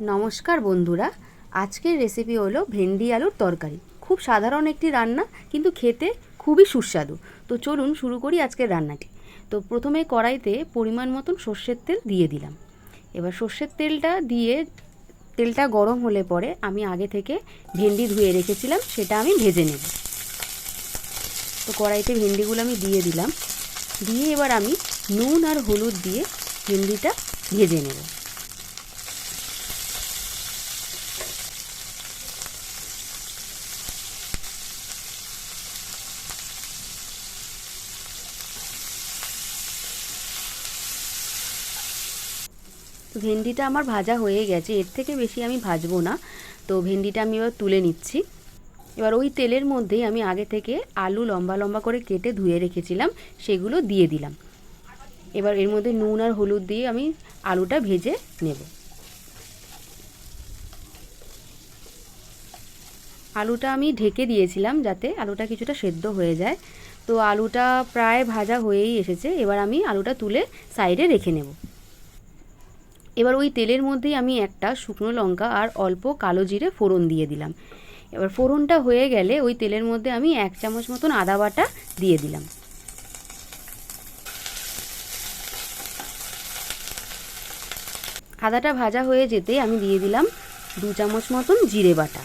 নমস্কার বন্ধুরা, আজকের রেসিপি হলো ভেন্ডি আলুর তরকারি। খুব সাধারণ একটি রান্না, কিন্তু খেতে খুবই সুস্বাদু। তো চলুন শুরু করি আজকের রান্নাটি। তো প্রথমে কড়াইতে পরিমাণ মতন সর্ষের তেল দিয়ে দিলাম। এবার সর্ষের তেলটা দিয়ে, তেলটা গরম হলে পরে আমি আগে থেকে ভেন্ডি ধুয়ে রেখেছিলাম, সেটা আমি ভেজে নেব। তো কড়াইতে ভেন্ডিগুলো আমি দিয়ে দিলাম। দিয়ে এবার আমি নুন আর হলুদ দিয়ে ভেন্ডিটা ভেজে নেব। তো ভেন্ডিটা আমার ভাজা হয়ে গেছে, এর থেকে বেশি আমি ভাজবো না। তো ভেন্ডিটা আমি এবার তুলে নিচ্ছি। এবার ওই তেলের মধ্যেই আমি আগে থেকে আলু লম্বা লম্বা করে কেটে ধুয়ে রেখেছিলাম, সেগুলো দিয়ে দিলাম। এবার এর মধ্যে নুন আর হলুদ দিয়ে আমি আলুটা ভেজে নেব। আলুটা আমি ঢেকে দিয়েছিলাম যাতে আলুটা কিছুটা সেদ্ধ হয়ে যায়। তো আলুটা প্রায় ভাজা হয়েই এসেছে, এবার আমি আলুটা তুলে সাইডে রেখে নেব। এবার ওই তেলের মধ্যেই আমি একটা শুকনো লঙ্কা আর অল্প কালো জিরে ফোড়ন দিয়ে দিলাম। এবার ফোড়নটা হয়ে গেলে ওই তেলের মধ্যে আমি এক চামচ মতন আদা বাটা দিয়ে দিলাম। আদাটা ভাজা হয়ে যেতে আমি দিয়ে দিলাম দু চামচ মতন জিরে বাটা।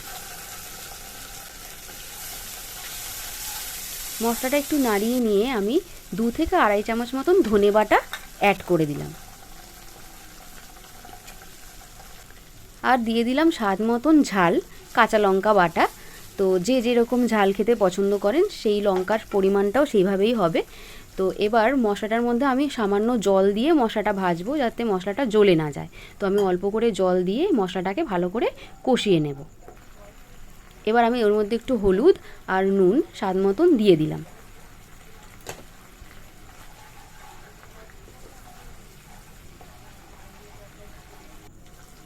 মশলাটা একটু নাড়িয়ে নিয়ে আমি দু থেকে আড়াই চামচ মতন ধনে বাটা অ্যাড করে দিলাম। আর দিয়ে দিলাম স্বাদ মতন ঝাল, কাঁচা লঙ্কা বাটা। তো যে যেরকম ঝাল খেতে পছন্দ করেন, সেই লঙ্কার পরিমাণটাও সেইভাবেই হবে। তো এবার মশলাটার মধ্যে আমি সামান্য জল দিয়ে মশলাটা ভাজবো যাতে মশলাটা জ্বলে না যায়। তো আমি অল্প করে জল দিয়ে মশলাটাকে ভালো করে কষিয়ে নেব। এবার আমি ওর মধ্যে একটু হলুদ আর নুন স্বাদ মতন দিয়ে দিলাম।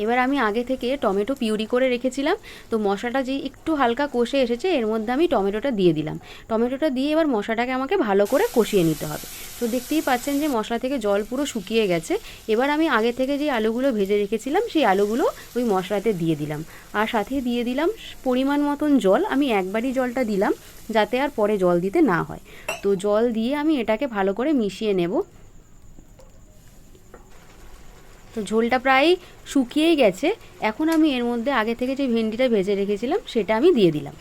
এবার আমি আগে থেকে টমেটো পিউরি করে রেখেছিলাম, তো মশলাটা যে একটু হালকা কষে এসেছে, এর মধ্যে আমি টমেটোটা দিয়ে দিলাম। টমেটোটা দিয়ে এবার মশলাটাকে আমাকে ভালো করে কষিয়ে নিতে হবে। তো দেখতেই পাচ্ছেন যে মশলা থেকে জল পুরো শুকিয়ে গেছে। এবার আমি আগে থেকে যে আলুগুলো ভেজে রেখেছিলাম, সেই আলুগুলো ওই মশলাতে দিয়ে দিলাম। আর সাথে দিয়ে দিলাম পরিমাণ মতন জল, আমি একবারই জলটা দিলাম, যাতে আর পরে জল দিতে না হয়। তো জল দিয়ে আমি এটাকে ভালো করে মিশিয়ে নেব। তো ঝোলটা প্রায় শুকিয়েই গেছে। এখন আমি এর মধ্যে আগে থেকে যে ভেন্ডিটা ভেজে রেখেছিলাম, সেটা আমি দিয়ে দিলাম।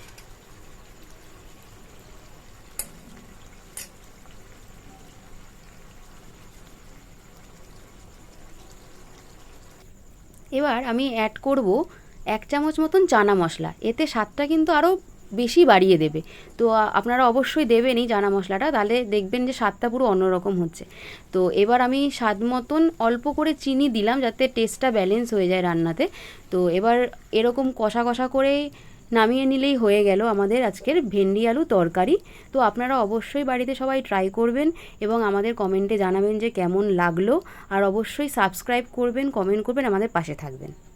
এবার আমি অ্যাড করব এক চামচ মতন চানা মশলা। এতে স্বাদটা কিন্তু আরও বেশি বাড়িয়ে দেবে। তো আপনারা অবশ্যই দেবেনই জানা মশলাটা, তাহলে দেখবেন যে স্বাদটা পুরো অন্যরকম হচ্ছে। তো এবার আমি স্বাদ মতন অল্প করে চিনি দিলাম যাতে টেস্টটা ব্যালেন্স হয়ে যায় রান্নাতে। তো এবার এরকম কষা কষা করে নামিয়ে নিলেই হয়ে গেল আমাদের আজকের ভেন্ডি আলু তরকারি। তো আপনারা অবশ্যই বাড়িতে সবাই ট্রাই করবেন এবং আমাদের কমেন্টে জানাবেন যে কেমন লাগল। আর অবশ্যই সাবস্ক্রাইব করবেন কমেন্ট করবেন, আমাদের পাশে থাকবেন।